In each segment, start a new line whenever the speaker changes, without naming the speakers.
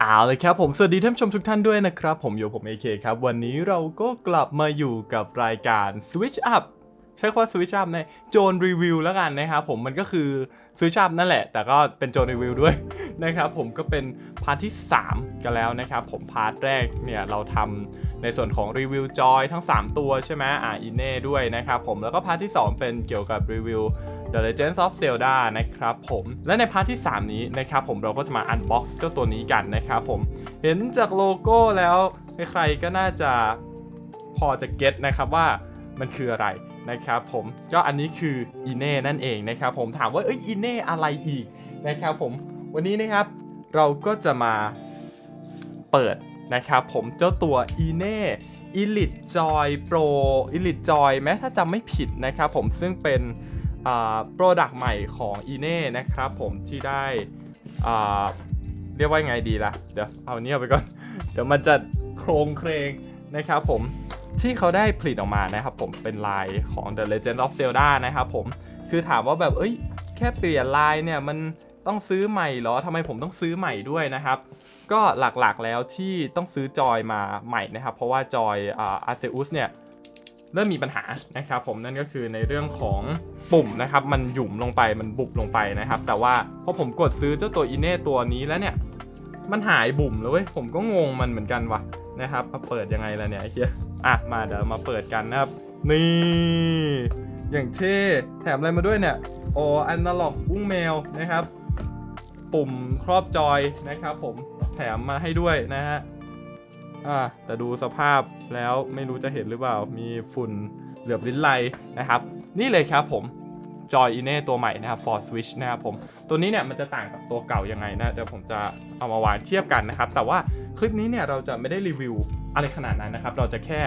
เอาเลยครับผมสวัสดีท่านชมทุกท่านด้วยนะครับ ผมโยผม AK ครับ วันนี้เราก็กลับมาอยู่กับรายการ Switch Up ใช้คำว่า Switch Up ในโจนรีวิวแล้วกันนะครับผมมันก็คือ Switch Up นั่นแหละ แต่ก็เป็นโจนรีวิวด้วยนะครับผมก็เป็นพาร์ทที่ 3 กันแล้วนะครับผมพาร์ทแรกเนี่ยเราทำในส่วนของรีวิวจอยทั้ง 3 ตัวใช่ไหมอ่าอินเน่ด้วยนะครับผมแล้วก็พาร์ทที่ 2 เป็นเกี่ยวกับรีวิว The Legends of Zelda นะครับผมและในพาร์ทที่ 3 นี้นะครับผมเราก็จะมาอันบ็อกซ์เจ้าตัวนี้กันนะครับผมเห็นจากโลโก้แล้วใครๆก็น่าจะพอจะเก็ตนะครับว่ามันคืออะไรนะครับผมก็อันนี้คืออีเน่นั่นเองนะครับผมถามว่าเอ้ยอีเน่อะไรอีกนะครับผมวันนี้นะครับเราก็จะมาเปิดนะครับผมเจ้าตัวอีเน่ Elite Joy Pro Elite Joy แม้ถ้าจำไม่ผิดนะครับผมซึ่งเป็น โปรดักต์ใหม่ของ e n e นะครับผมที่ได้เรียกว่าไงดีล่ะ เดี๋ยวเอาเนี้ยไปก่อน เดี๋ยวมันจะโครงเครงนะครับผมที่เขาได้ผลิตออกมานะครับผมเป็นลายของ The Legend of Zelda นะครับผมคือถามว่าแบบเอ้ยแค่เปลี่ยนลายเนี่ยมันต้องซื้อใหม่เหรอทำไมผมต้องซื้อใหม่ด้วยนะครับ ก็หลักๆแล้วที่ต้องซื้อจอยมาใหม่นะครับ เพราะว่าจอยอาร์เซอุสเนี่ย เริ่มมีปัญหานะครับผมนั่นก็คือในเรื่องของปุ่มนะครับมันหยุ่มลงไปมันบุบลงไปนะครับ แต่ว่าพอผมกดซื้อเจ้าตัวอินเน่ตัวนี้แล้วเนี่ยมันหายบุ่มเลยผมก็งงมันเหมือนกันวะนะครับมาเปิดยังไงล่ะเนี่ยไอ้เหี้ยอะมาเดี๋ยวมาเปิดกันนะครับ นี่อย่างเท่แถมอะไรมาด้วยเนี่ยโออันนาล็อกอุ้งแมวนะครับ ปุ่มครอบจอยนะครับผมแถมมาให้ด้วยนะฮะ อ่าแต่ดูสภาพแล้วไม่รู้จะเห็นหรือเปล่า มีฝุ่นเหลือบลิ้นไลนะครับ นี่เลยครับผมจอยอินเน่ตัวใหม่นะครับ for switch นะครับผม ตัวนี้เนี่ยมันจะต่างกับตัวเก่ายังไงนะเดี๋ยวผมจะเอามาวางเทียบกันนะครับ แต่ว่าคลิปนี้เนี่ยเราจะไม่ได้รีวิวอะไรขนาดนั้นนะครับ เราจะแค่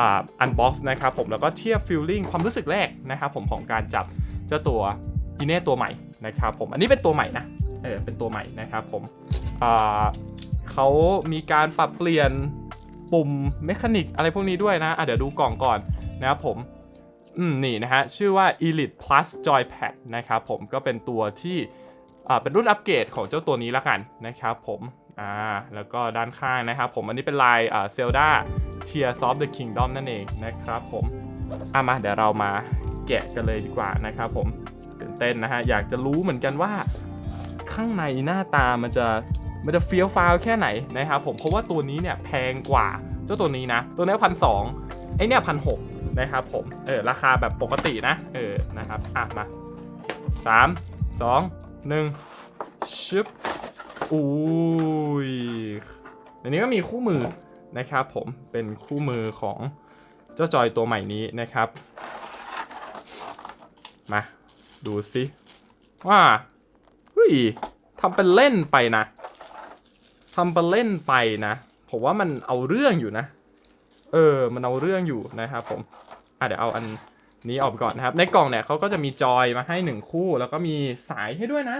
อ่า unbox นะครับผมแล้วก็เทียบ feeling ความรู้สึกแรกนะครับผมของการจับเจ้าตัวอินเน่ตัวใหม่นะครับผมอันนี้เป็นตัวใหม่นะเออเป็นตัวใหม่นะครับผมอ่า เขามีการปรับเปลี่ยนปุ่มเมคานิกอะไรพวกนี้ด้วยนะอะเดี๋ยวดูกล่องก่อนนะครับผมอืมนี่นะฮะ ชื่อว่า Elite Plus Joypad นะครับผมก็เป็นตัวที่อ่าเป็นรุ่นอัปเกรดของเจ้าตัวนี้ละกันนะครับผมอ่าแล้วก็ด้านข้างนะครับผมอันนี้เป็นลายอ่า Zelda Tears of the Kingdom นั่นเองนะครับผมอะมาเดี๋ยวเรามาแกะกันเลยดีกว่านะครับผมตื่นเต้นนะฮะ อยากจะรู้เหมือนกันว่าข้างในหน้าตามันจะ มันจะเฟี้ยวฟ้าวแค่ไหนนะครับผมเพราะว่าตัวนี้เนี่ยแพงกว่าเจ้าตัวนี้นะ ตัวนี้พันสองไอเนี่ยพันหกนะครับผมเออราคาแบบปกตินะเออนะครับอะมาสามสองหนึ่งชึบอุ้ยอันนี้ก็มีคู่มือนะครับผมเป็นคู่มือของเจ้าจอยตัวใหม่นี้นะครับ มาดูสิว่าเฮ้ยทำเป็นเล่นไปนะ ทำเป็นเล่นไปนะ ผมว่ามันเอาเรื่องอยู่นะ เออ มันเอาเรื่องอยู่นะครับผม อะเดี๋ยวเอาอันนี้ออกก่อนนะครับ ในกล่องเนี่ยเขาก็จะมีจอยมาให้หนึ่งคู่ แล้วก็มีสายให้ด้วยนะ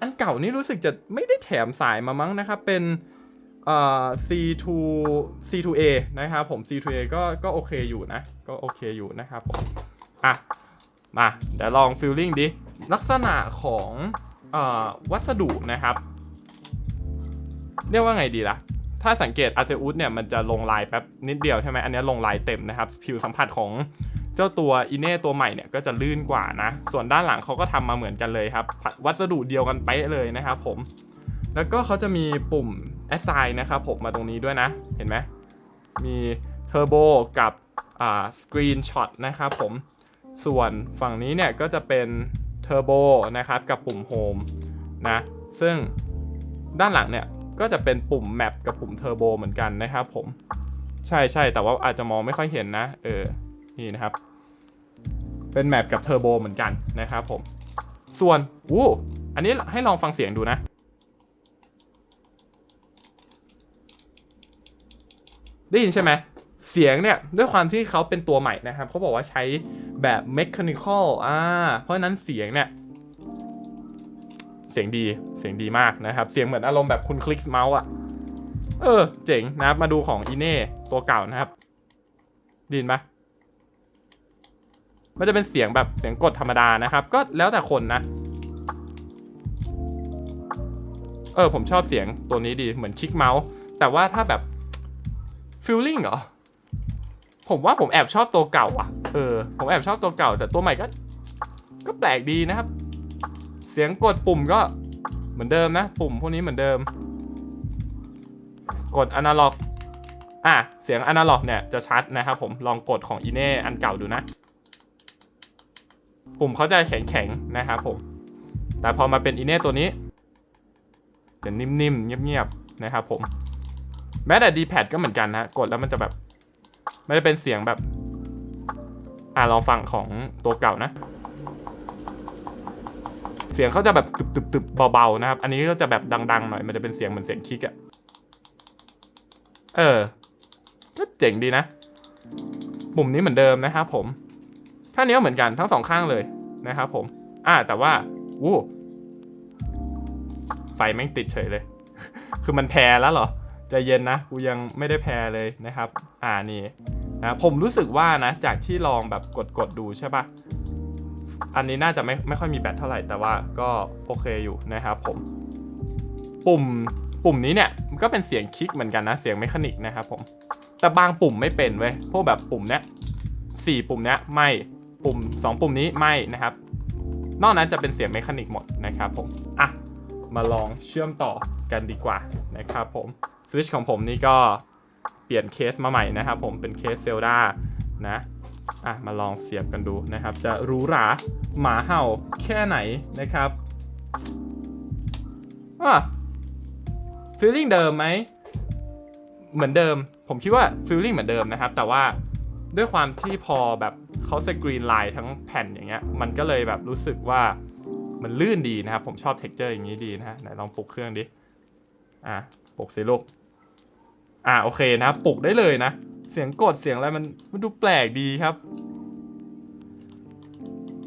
อันเก่านี่รู้สึกจะไม่ได้แถมสายมามั้งนะครับ เป็นเอ่อ C2 C2A นะครับผม C2A ก็ก็โอเคอยู่นะ ก็โอเคอยู่นะครับผม อะ มาเดี๋ยวลองฟิลลิ่งดิ ลักษณะของเออวัสดุนะครับ เรียกว่าไงดีล่ะ ถ้าสังเกตอาเซอุสเนี่ยมันจะลงลายแป๊บนิดเดียวใช่ไหมอันนี้ลงลายเต็มนะครับ ผิวสัมผัสของเจ้าตัวอิเน่ตัวใหม่เนี่ยก็จะลื่นกว่านะ ส่วนด้านหลังเขาก็ทำมาเหมือนกันเลยครับ วัสดุเดียวกันเป๊ะเลยนะครับผม แล้วก็เขาจะมีปุ่ม assign นะครับผมมาตรงนี้ด้วยนะ เห็นไหมมีเทอร์โบกับอ่าสกรีนช็อตนะครับผม ส่วนฝั่งนี้เนี่ยก็จะเป็นเทอร์โบนะครับกับปุ่มโฮมนะ ซึ่งด้านหลังเนี่ย ก็จะเป็นปุ่มแมปกับปุ่มเทอร์โบเหมือนกันนะครับผม ใช่ใช่แต่ว่าอาจจะมองไม่ค่อยเห็นนะ เออ นี่นะครับ เป็นแมปกับเทอร์โบเหมือนกันนะครับผม ส่วนอู้อันนี้ให้ลองฟังเสียงดูนะได้ยินใช่ไหมเสียงเนี่ย ด้วยความที่เขาเป็นตัวใหม่นะครับเขาบอกว่าใช้แบบ mechanical อ่าเพราะฉะนั้นเสียงเนี่ย เสียงดีเสียงดีมากนะครับ เสียงเหมือนอารมณ์แบบคุณคลิกเมาส์อะ เออ เจ๋งนะครับ มาดูของอีเน่ตัวเก่านะครับดยินปะมันจะเป็นเสียงแบบเสียงกดธรรมดานะครับ ก็แล้วแต่คนนะ เออผมชอบเสียงตัวนี้ดีเหมือนคลิกเมาส์แต่ว่าถ้าแบบฟิลลิ่งเหรอ ผมว่าผมแอบชอบตัวเก่าอะ เออ ผมแอบชอบตัวเก่า แต่ตัวใหม่ก็ ก็แปลกดีนะครับ เสียงกดปุ่มก็เหมือนเดิมนะ ปุ่มพวกนี้เหมือนเดิม กดอนาล็อกอะเสียงอนาล็อกเนี่ยจะชัดนะครับผมลองกดของอีเน่อันเก่าดูนะ ปุ่มเขาจะแข็งๆนะครับผม แต่พอมาเป็นอีเน่ตัวนี้จะนิ่มๆ เงียบๆ นะครับผม แม้แต่ D-pad ก็เหมือนกันนะกดแล้วมันจะแบบ ไม่ได้เป็นเสียงแบบ อะลองฟังของตัวเก่านะ เสียงเขาจะแบบตึบๆๆเบาๆนะครับ อันนี้ก็จะแบบดังๆหน่อย มันจะเป็นเสียงเหมือนเสียงคลิกอะเออก็เจ๋งดีนะปุ่มนี้เหมือนเดิมนะครับผมท่านี้เหมือนกันทั้งสองข้างเลยนะครับผม อ่าแต่ว่าวู้ไฟแม่งติดเฉยเลย คือมันแพ้แล้วเหรอใจเย็นนะกูยังไม่ได้แพ้เลยนะครับ อ่านี่นะผมรู้สึกว่านะจากที่ลองแบบกดกดๆดูใช่ปะ อันนี้น่าจะไม่ไม่ค่อยมีแบตเท่าไหร่แต่ว่าก็โอเคอยู่นะครับผม ปุ่มปุ่มนี้เนี่ยก็เป็นเสียงคลิกเหมือนกันนะเสียงเมคานิกนะครับผม แต่บางปุ่มไม่เป็นเว้ยพวกแบบปุ่มเนี้ยสี่ปุ่มเนี้ยไม่ปุ่ม 2 ปุ่มนี้ไม่นะครับ นอกนั้นจะเป็นเสียงเมคานิกหมดนะครับผมอะมาลองเชื่อมต่อกันดีกว่านะครับผมสวิตชของผมนี่ก็เปลี่ยนเคสมาใหม่นะครับผมเป็นเคสเซลดานะ อะมาลองเสียบกันดูนะครับ จะหรูหราหมาเห่าแค่ไหนนะครับอะฟีลลิ่งเดิมไหมเหมือนเดิม ผมคิดว่าฟีลลิ่งเหมือนเดิมนะครับ แต่ว่าด้วยความที่พอแบบเขาสกรีนไลน์ทั้งแผ่นอย่างเงี้ย มันก็เลยแบบรู้สึกว่ามันลื่นดีนะครับ ผมชอบเท็กเจอร์อย่างนี้ดีนะฮะไหนลองปลุกเครื่องดิ อะปลุกสิลูก อะโอเคนะปลุกได้เลยนะ เสียงกดเสียงอะไรมันมันดูแปลกดีครับ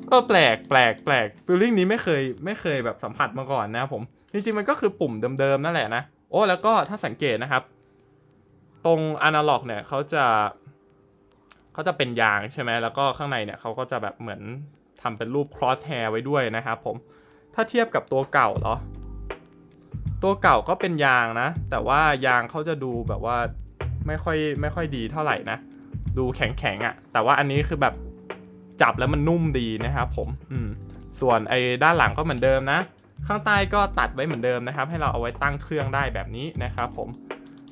เออแปลกแปลกแปลกฟีลลิ่งนี้ไม่เคยไม่เคยแบบสัมผัสมาก่อนนะครับผมจริงๆมันก็คือปุ่มเดิมๆนั่นแหละนะโอ้แล้วก็ถ้าสังเกตนะครับ ตรงอนาล็อกเนี่ยเขาจะเขาจะเป็นยางใช่ไหมแล้วก็ข้างในเนี่ยเขาก็จะแบบเหมือนทำเป็นรูป cross hair ไว้ด้วยนะครับผมถ้าเทียบกับตัวเก่าเหรอตัวเก่าก็เป็นยางนะ แต่ว่ายางเขาจะดูแบบว่า ไม่ค่อยไม่ค่อยดีเท่าไหร่นะ ดูแข็งๆอะ่ะ แต่ว่าอันนี้คือแบบจับแล้วมันนุ่มดีนะครับผมอืมส่วนไอ้ด้านหลังก็เหมือนเดิมนะ ข้างใต้ก็ตัดไว้เหมือนเดิมนะครับ ให้เราเอาไว้ตั้งเครื่องได้แบบนี้นะครับผม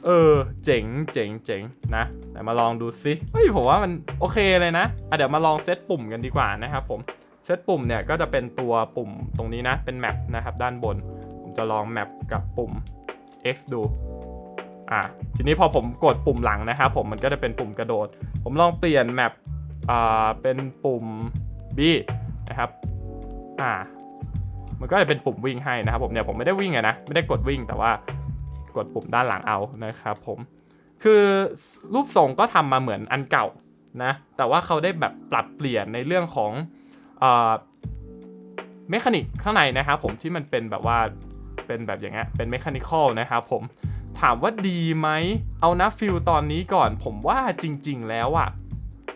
เออ เจ๋งเจ๋งเจ๋งนะแต่มาลองดูซิเฮ้ยผมว่ามันโอเคเลยนะอะเดี๋ยวมาลองเซตปุ่มกันดีกว่านะครับผมเซตปุ่มเนี่ยก็จะเป็นตัวปุ่มตรงนี้นะ เป็นแมปนะครับด้านบน ผมจะลองแมปกับปุ่ม X ดู อะทีนี้พอผมกดปุ่มหลังนะครับผมมันก็จะเป็นปุ่มกระโดด ผมลองเปลี่ยนแมปอ่าเป็นปุ่ม B นะครับอ่ามันก็จะเป็นปุ่มวิ่งให้นะครับผมเนี่ยผมไม่ได้วิ่งอะนะไม่ได้กดวิ่งแต่ว่ากดปุ่มด้านหลังเอานะครับผมคือรูปทรงก็ทำมาเหมือนอันเก่านะแต่ว่าเขาได้แบบปรับเปลี่ยนในเรื่องของเอ่อเมคานิกข้างในนะครับผมที่มันเป็นแบบว่าเป็นแบบอย่างเงี้ยเป็นเมคานิคอลนะครับผม ถามว่าดีไหม เอานะฟิลตอนนี้ก่อน ผมว่าจริง ๆ แล้วอะ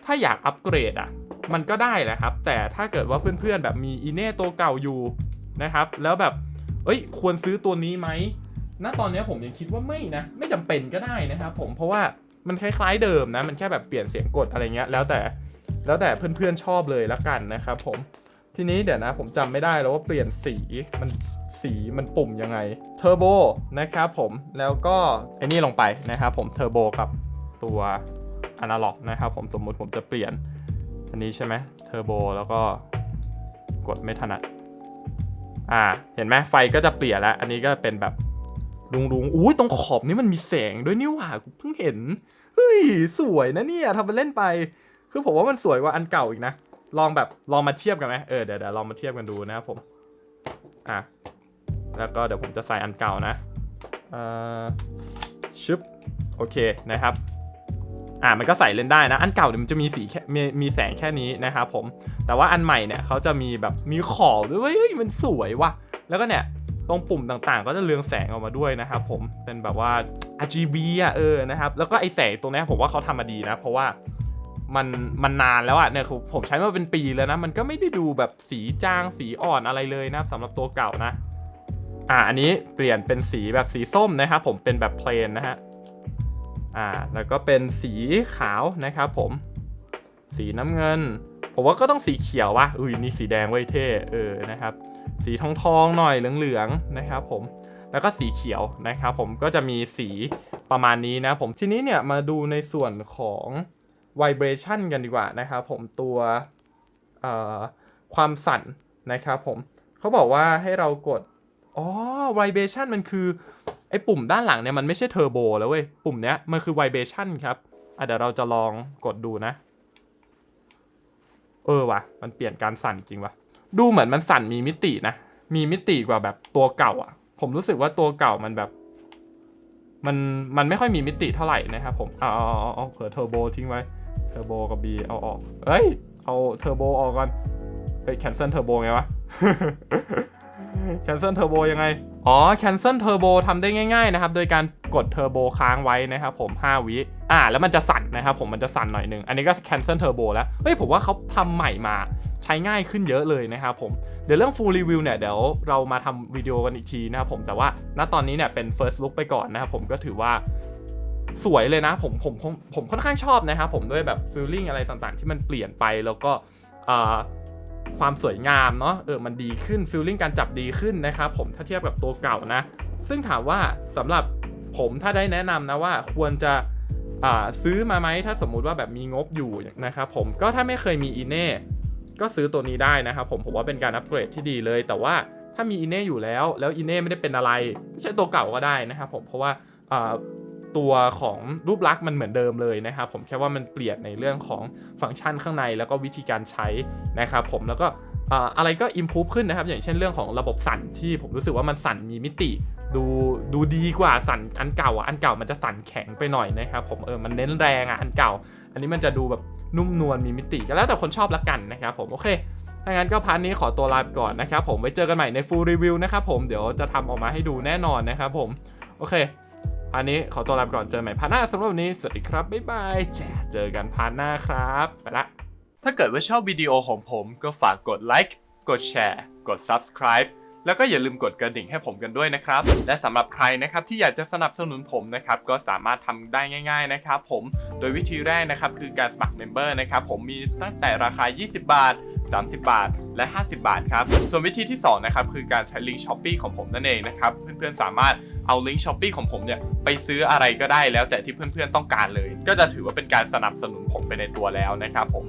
ถ้าอยากอัปเกรดอะมันก็ได้แหละครับ แต่ถ้าเกิดว่าเพื่อนๆแบบมีอีเน่ตัวเก่าอยู่นะครับ แล้วแบบ เอ้ย ควรซื้อตัวนี้ไหมณตอนนี้ผมยังคิดว่าไม่นะ ไม่จำเป็นก็ได้นะครับผม เพราะว่ามันคล้ายๆเดิมนะ มันแค่แบบเปลี่ยนเสียงกดอะไรเงี้ย แล้วแต่แล้วแต่เพื่อนๆชอบเลยละกันนะครับผม ทีนี้เดี๋ยวนะผมจำไม่ได้แล้วว่าเปลี่ยนสีมัน สีมันปุ่มยังไงเทอร์โบนะครับผมแล้วก็ไอ้นี่ลงไปนะครับผมเทอร์โบกับตัวอนาล็อกนะครับผมสมมุติผมจะเปลี่ยน อันนี้ใช่ไหมเทอร์โบแล้วก็กดไม่ถนัดอ่าเห็นไหมไฟก็จะเปลี่ยนแล้ว อันนี้ก็เป็นแบบลุงลุงๆอุ้ยตรงขอบนี้มันมีแสงด้วยนี่หว่ากูเพิ่งเห็นเฮ้ยสวยนะเนี่ยทำไปเล่นไป คือผมว่ามันสวยกว่าอันเก่าอีกนะลองแบบลองมาเทียบกันไหมเออเดี๋ยวเดี๋ยวลองมาเทียบกันดูนะครับผมอะ แล้วก็เดี๋ยวผมจะใส่อันเก่านะอ่อชึบโอเคนะครับอ่ามันก็ใส่เล่นได้นะ อันเก่าเนี่ยมันจะมีสีแค่มีมีแสงแค่นี้นะครับผม แต่ว่าอันใหม่เนี่ยเขาจะมีแบบมีขอบด้วยเฮ้ยมันสวยว่ะ แล้วก็เนี่ยตรงปุ่มต่างๆ ก็จะเรืองแสงออกมาด้วยนะครับผม เป็นแบบว่า RGB อะเออนะครับ แล้วก็ไอแสงตรงเนี้ยผมว่าเขาทำมาดีนะ เพราะว่ามันมันนานแล้วอะเนี่ยคือผมใช้มาเป็นปีแล้วนะ มันก็ไม่ได้ดูแบบสีจางสีอ่อนอะไรเลยนะครับสำหรับตัวเก่านะ อ่าอันนี้เปลี่ยนเป็นสีแบบสีส้มนะครับผมเป็นแบบเพลนนะฮะอ่าแล้วก็เป็นสีขาวนะครับผมสีน้ำเงิน ผมว่าก็ต้องสีเขียววะอุ้ยนี่สีแดงไว้ยเท่เออนะครับ สีทองทองหน่อยเหลืองๆนะครับผมแล้วก็สีเขียวนะครับผมก็จะมีสีประมาณนี้นะผมทีนี้เนี่ยมาดูในส่วนของ vibration กันดีกว่านะครับผมตัวความสั่นนะครับผมเขาบอกว่าให้เรากด อ๋อ vibration มันคือ ไอ้ปุ่มด้านหลังเนี่ยมันไม่ใช่เทอร์โบแล้วเว้ย ปุ่มเนี้ยมันคือ vibration ครับ อะเดี๋ยวเราจะลองกดดูนะ เออว่ะ มันเปลี่ยนการสั่นจริงว่ะ ดูเหมือนมันสั่นมีมิตินะ มีมิติกว่าแบบตัวเก่า อะ ผมรู้สึกว่าตัวเก่ามันแบบ มัน มันไม่ค่อยมีมิติเท่าไหร่นะครับผมเอาเอาเอาเอาเผื่อเทอร์โบทิ้งไว้ เทอร์โบกับ B เอาออก เอ้ย เอาเทอร์โบออกก่อน เฮ้ยแคนเซิลเทอร์โบไงวะ แคนเซิลเทอร์โบยังไง อ๋อแคนเซิลเทอร์โบทำได้ง่ายๆนะครับโดยการกดเทอร์โบค้างไว้นะครับผม 5 วิอ่าแล้วมันจะสั่นนะครับผมมันจะสั่นหน่อยหนึง อันนี้ก็แคนเซิลเทอร์โบแล้ว เฮ้ยผมว่าเขาทำใหม่มาใช้ง่ายขึ้นเยอะเลยนะครับผม เดี๋ยวเรื่อง full review เนี่ยเดี๋ยวเรามาทำวิดีโอกันอีกทีนะครับผมแต่ว่าณตอนนี้เนี่ยเป็น first look ไปก่อนนะครับผมก็ถือว่าสวยเลยนะผมผมผมผมค่อนข้างชอบนะครับผมด้วยแบบ feeling อะไรต่างๆ ที่มันเปลี่ยนไปแล้วก็อ่า ความสวยงามเนาะเออมันดีขึ้น feeling การจับดีขึ้นนะครับผมถ้าเทียบกับตัวเก่านะ ซึ่งถามว่าสำหรับผมถ้าได้แนะนำนะว่าควรจะอ่าซื้อมาไหมถ้าสมมุติว่าแบบมีงบอยู่นะครับผมก็ถ้าไม่เคยมีอีเน่ก็ซื้อตัวนี้ได้นะครับผมผมว่าเป็นการอัปเกรดที่ดีเลย แต่ว่าถ้ามีอีเน่อยู่แล้ว แล้วอีเน่ไม่ได้เป็นอะไรไม่ใช่ตัวเก่าก็ได้นะครับผมเพราะว่าอ่า ตัวของรูปลักษณ์มันเหมือนเดิมเลยนะครับ ผมแค่ว่ามันเปลี่ยนในเรื่องของฟังก์ชันข้างในแล้วก็วิธีการใช้นะครับผมแล้วก็อะไรก็ improve ขึ้นนะครับ อย่างเช่นเรื่องของระบบสั่นที่ผมรู้สึกว่ามันสั่นมีมิติ ดูดูดีกว่าสั่นอันเก่าอะอันเก่ามันจะสั่นแข็งไปหน่อยนะครับผมเออมันเน้นแรงอะอันเก่า อันนี้มันจะดูแบบนุ่มนวลมีมิติก็แล้วแต่คนชอบละกันนะครับผมโอเคถ้างั้นก็พาร์ทนี้ขอตัวลาไปก่อนนะครับผมไว้เจอกันใหม่ใน full review นะครับผมเดี๋ยวจะทำออกมาให้ดูแน่นอนนะครับผมโอเค อันนี้ขอตัวลาไปก่อนเจอกันใหม่พาร์ทหน้าสำหรับวันนี้สวัสดีครับ บ๊ายบายแจเจอกันพาร์ทหน้าครับ ไปละ ถ้าเกิดว่าชอบวิดีโอของผมก็ฝากกดไลค์กดแชร์กด Subscribe แล้วก็อย่าลืมกดกระดิ่งให้ผมกันด้วยนะครับ และสำหรับใครนะครับที่อยากจะสนับสนุนผมนะครับก็สามารถทำได้ง่าย ๆนะครับ ผม โดยวิธีแรกนะครับคือการสมัครเมมเบอร์นะครับผมมีตั้งแต่ราคา 20 บาท 30 บาท และ 50 บาทครับ ส่วนวิธีที่2นะครับคือการใช้ลิงก์ช้อปปีของผมนั่นเองนะครับ เพื่อนๆสามารถ เอาลิงก์ช้อปปีของผมเนี่ยไปซื้ออะไรก็ได้แล้วแต่ที่เพื่อนๆต้องการเลย ก็จะถือว่าเป็นการสนับสนุนผมไปในตัวแล้วนะครับผม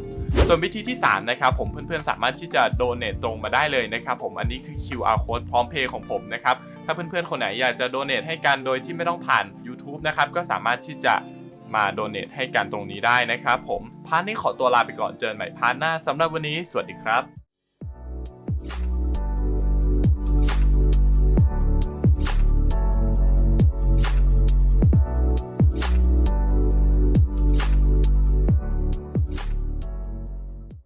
ส่วนวิธีที่ 3 นะครับผมเพื่อนๆสามารถที่จะโดเน a ตรงมาได้เลยนะครับผมอันนี้คือ QR code พร้อมเพย์ของผมนะครับถ้าเพื่อนๆคนไหนอยากจะโดเน a ให้กันโดยที่ไม่ต้องผ่าน YouTube นะครับก็สามารถที่จะมาโดเน a ให้กันตรงนี้ได้นะครับผมพาร์ทนี้ขอตัวลาไปก่อนเจอกันใหม่พาร์ทหน้าสำหรับวันนี้ สวัสดีครับ